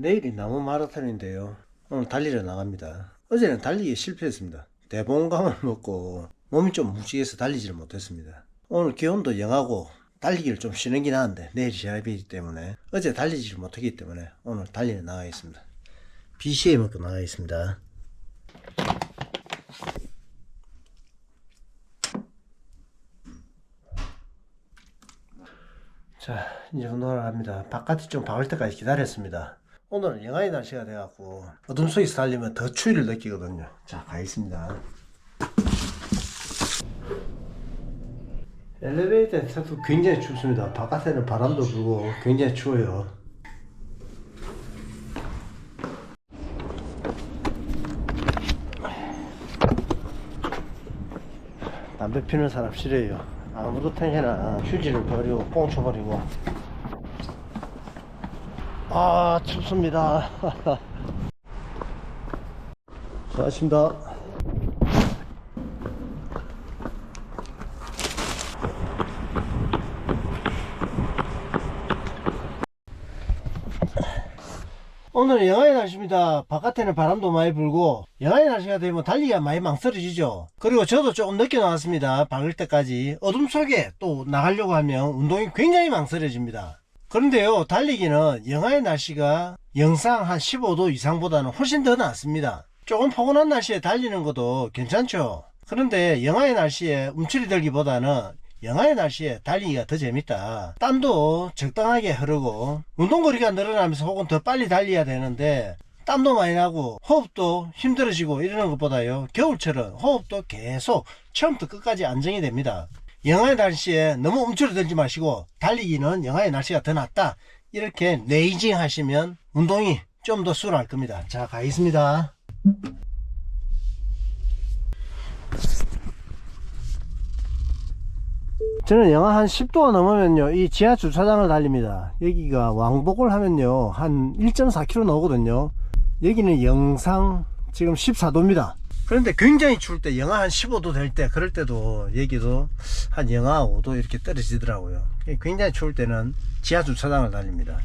내일이 나무 마라톤인데요. 오늘 달리러 나갑니다. 어제는 달리기에 실패했습니다. 대봉감을 먹고 몸이 좀 묵직해서 달리지를 못했습니다. 오늘 기온도 영하고 달리기를 좀 쉬는 긴 하는데 내일 시합이기 때문에 어제 달리지를 못했기 때문에 오늘 달리러 나가겠습니다. BCA 먹고 나가겠습니다. 자, 이제 운동을 합니다. 바깥이 좀 박을 때까지 기다렸습니다. 오늘은 영하의 날씨가 돼갖고 어둠 속에서 달리면 더 추위를 느끼거든요. 자, 가겠습니다. 엘리베이터에서도 굉장히 춥습니다. 바깥에는 바람도 불고 굉장히 추워요. 담배 피는 사람 싫어요. 아무도 탱해나 휴지를 버리고 꽁초 버리고. 아 춥습니다. 수고하십니다. 오늘은 영하의 날씨입니다. 바깥에는 바람도 많이 불고 영하의 날씨가 되면 달리기가 많이 망설여지죠. 그리고 저도 조금 늦게 나왔습니다. 밝을 때까지 어둠 속에 또 나가려고 하면 운동이 굉장히 망설여집니다. 그런데요 달리기는 영하의 날씨가 영상 한 15도 이상보다는 훨씬 더 낫습니다. 조금 포근한 날씨에 달리는 것도 괜찮죠. 그런데 영하의 날씨에 움츠리 들기보다는 영하의 날씨에 달리기가 더 재밌다. 땀도 적당하게 흐르고 운동거리가 늘어나면서 혹은 더 빨리 달려야 되는데 땀도 많이 나고 호흡도 힘들어지고 이러는 것보다요 겨울철은 호흡도 계속 처음부터 끝까지 안정이 됩니다. 영하의 날씨에 너무 움츠러들지 마시고 달리기는 영하의 날씨가 더 낫다. 이렇게 레이징 하시면 운동이 좀 더 수월할 겁니다. 자 가겠습니다. 저는 영하 한 10도가 넘으면요 이 지하 주차장을 달립니다 여기가 왕복을 하면요 한 1.4km 나오거든요 여기는 영상 지금 14도입니다 그런데 굉장히 추울 때 영하 한 15도 될 때 그럴 때도 여기도 한 영하 5도 이렇게 떨어지더라고요. 굉장히 추울 때는 지하 주차장을 달립니다.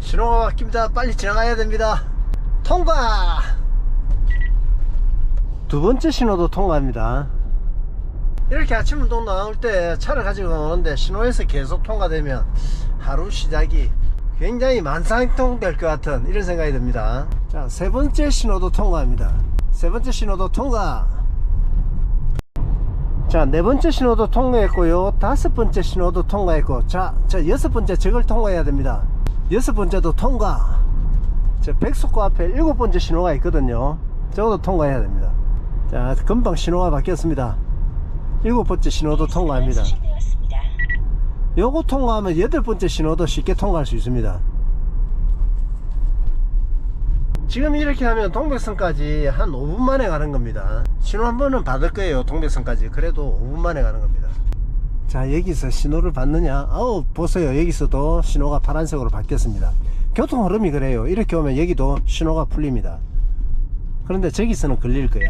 신호가 바뀝니다. 빨리 지나가야 됩니다. 통과! 두 번째 신호도 통과합니다. 이렇게 아침 운동 나올 때 차를 가지고 오는데 신호에서 계속 통과되면 하루 시작이 굉장히 만상통 될 것 같은 이런 생각이 듭니다. 자, 세 번째 신호도 통과합니다. 세 번째 신호도 통과. 자, 네 번째 신호도 통과했고요. 다섯 번째 신호도 통과했고, 자, 저 여섯 번째 저걸 통과해야 됩니다. 여섯 번째도 통과. 저 백석고 앞에 일곱 번째 신호가 있거든요. 저것도 통과해야 됩니다. 자, 금방 신호가 바뀌었습니다. 일곱 번째 신호도 통과합니다. 요거 통과하면 여덟 번째 신호도 쉽게 통과할 수 있습니다. 지금 이렇게 하면 동백선까지 한 5분 만에 가는 겁니다. 신호 한 번은 받을 거예요, 동백선까지. 그래도 5분 만에 가는 겁니다. 자, 여기서 신호를 받느냐? 아우, 보세요. 여기서도 신호가 파란색으로 바뀌었습니다. 교통 흐름이 그래요. 이렇게 오면 여기도 신호가 풀립니다. 그런데 저기서는 걸릴 거야.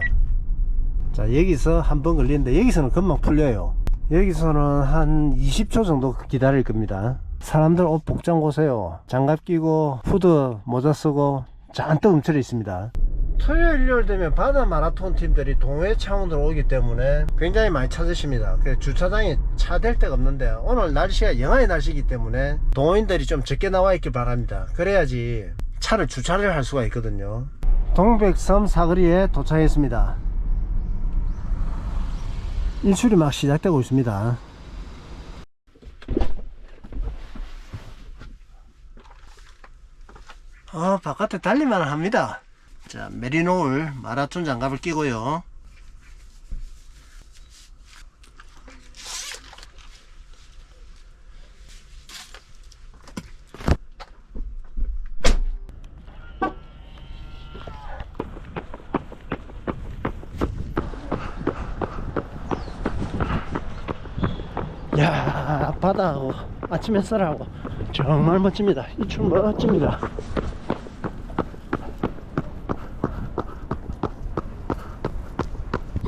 자 여기서 한 번 걸리는데 여기서는 금방 풀려요 여기서는 한 20초 정도 기다릴 겁니다. 사람들 옷 복장 보세요. 장갑 끼고 후드 모자 쓰고 잔뜩 움츠려 있습니다. 토요일 일요일 되면 바다 마라톤 팀들이 동해 창원으로 오기 때문에 굉장히 많이 찾으십니다. 그래서 주차장에 차댈 데가 없는데 오늘 날씨가 영하의 날씨이기 때문에 동호인들이 좀 적게 나와 있길 바랍니다. 그래야지 차를 주차를 할 수가 있거든요. 동백섬 사거리에 도착했습니다 일출이 막 시작되고 있습니다. 어, 바깥에 달릴만 합니다. 자, 메리노울 마라톤 장갑을 끼고요. 야 바다하고 아침 햇살하고 정말 멋집니다. 이출 멋집니다.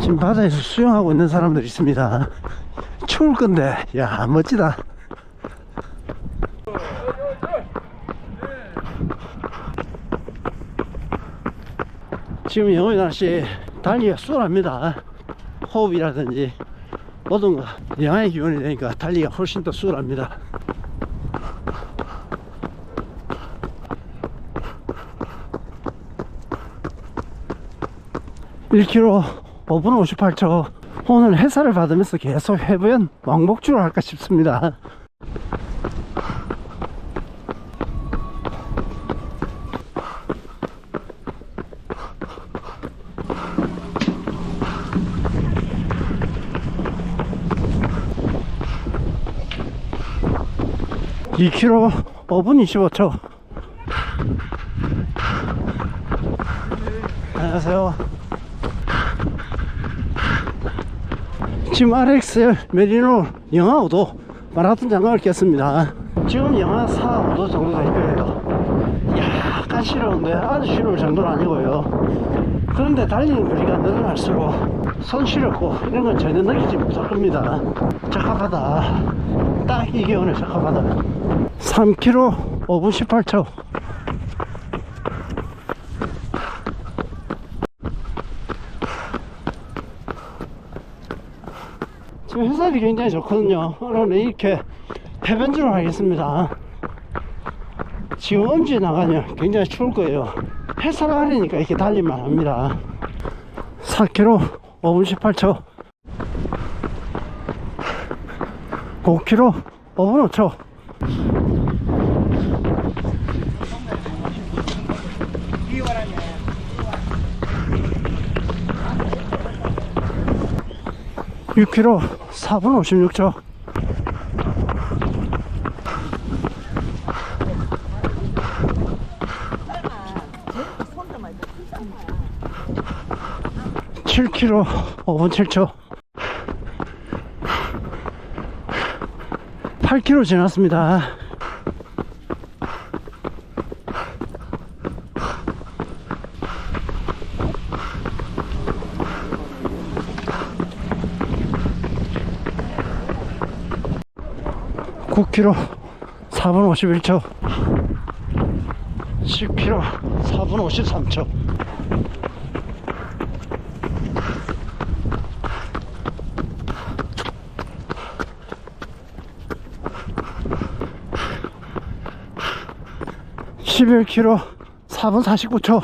지금 바다에서 수영하고 있는 사람들이 있습니다. 추울 건데 야 멋지다. 지금 영월 날씨 달리기가 수월합니다. 호흡이라든지 모든 거 영하의 기온이 되니까 달리기가 훨씬 더 수월합니다. 1km 5분 58초 오늘 햇살을 받으면서 계속 해보연 왕복주를 할까 싶습니다 이 k m 5분 25초. 안녕하세요. 지금 RXL 메리노 영하 5도 마라톤 장갑을 꼈습니다. 지금 영하 4, 5도 정도 될 거예요 약간 시려운데 아주 시려울 정도는 아니고요. 그런데 달리는 거리가 늘어날수록 손 시렵고 이런 건 전혀 느끼지 못할 겁니다. 적합하다. 딱 이 기온에 적합하다. 3km 5분 18초. 지금 햇살이 굉장히 좋거든요. 오늘 이렇게 해변주로 하겠습니다. 지금 엄지에 나가면 굉장히 추울 거예요. 햇살 아래니까 이렇게 달릴만 합니다. 4km 5분 18초. 5km 5분 5초. 육 k m 4분 56초. 칠 k m 5분 7초. 8 k m 지났습니다. 구 k m 4분 51초. 10 k m 4분 53초. 십일 k m 4분 49초.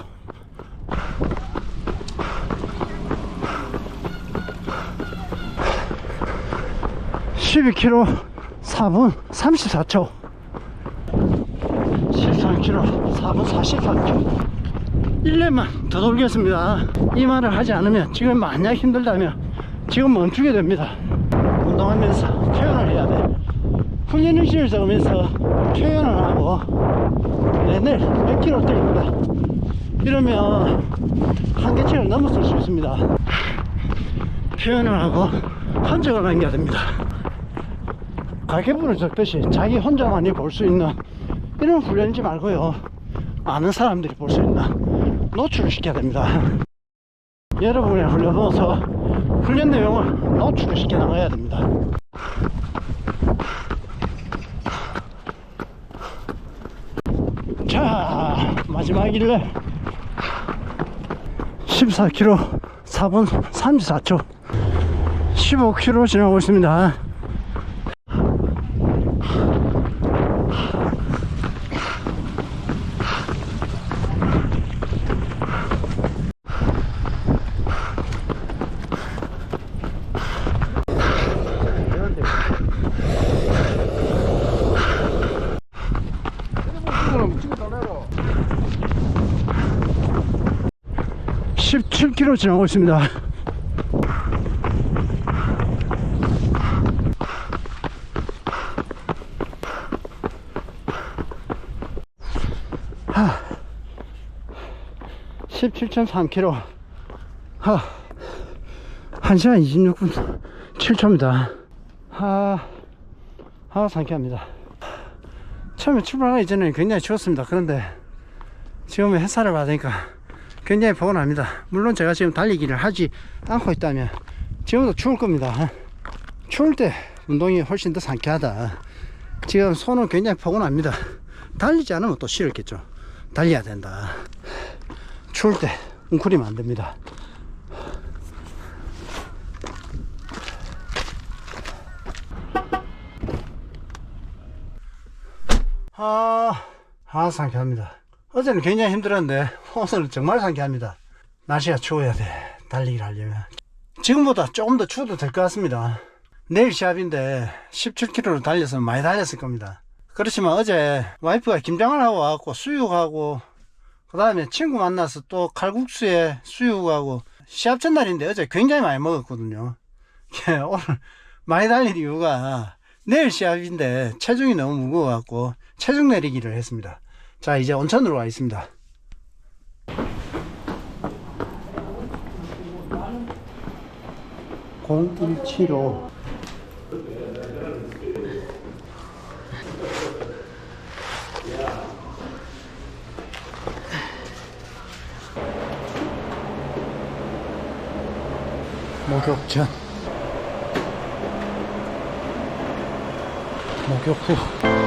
십이 k m 4분 34초. 13km 4분 43초. 1년만 더 돌겠습니다. 이 말을 하지 않으면 지금 만약 힘들다면 지금 멈추게 됩니다. 운동하면서 표현을 해야 돼. 훈련 의식을 적으면서 표현을 하고 킬로 뛸 거다. 이러면 한계치를 넘어설 수 있습니다. 표현을 하고 흔적을 남겨야 됩니다. 가계부를 적듯이 자기 혼자만이 볼 수 있는 이런 훈련이지 말고요. 많은 사람들이 볼 수 있는 노출을 시켜야 됩니다. 여러분의 훈련 넣어서 훈련 내용을 노출을 시켜 나가야 됩니다. 자, 마지막 일래 14km 4분 34초 15km 지나고 있습니다. 십칠 k m 지나고 있습니다. 하, 17.3km. 하, 1시간 26분 7초입니다. 하, 하, 상쾌합니다. 처음에 출발하기 전에 굉장히 추웠습니다. 그런데 지금은 햇살을 받으니까 굉장히 포근합니다. 물론 제가 지금 달리기를 하지 않고 있다면 지금도 추울 겁니다. 추울 때 운동이 훨씬 더 상쾌하다. 지금 손은 굉장히 포근합니다. 달리지 않으면 또 싫었겠죠. 달려야 된다. 추울 때 웅크리면 안 됩니다. 아, 아, 상쾌합니다. 어제는 굉장히 힘들었는데, 오늘은 정말 상쾌합니다. 날씨가 추워야 돼. 달리기를 하려면. 지금보다 조금 더 추워도 될 것 같습니다. 내일 시합인데, 17km로 달려서 많이 달렸을 겁니다. 그렇지만 어제 와이프가 김장을 하고 와갖고 수육하고, 그 다음에 친구 만나서 또 칼국수에 수육하고, 시합 전날인데 어제 굉장히 많이 먹었거든요. 예, 오늘 많이 달릴 이유가 내일 시합인데 체중이 너무 무거워갖고 체중 내리기를 했습니다. 자, 이제 온천으로 와 있습니다. (0175) 목욕전. 목욕 후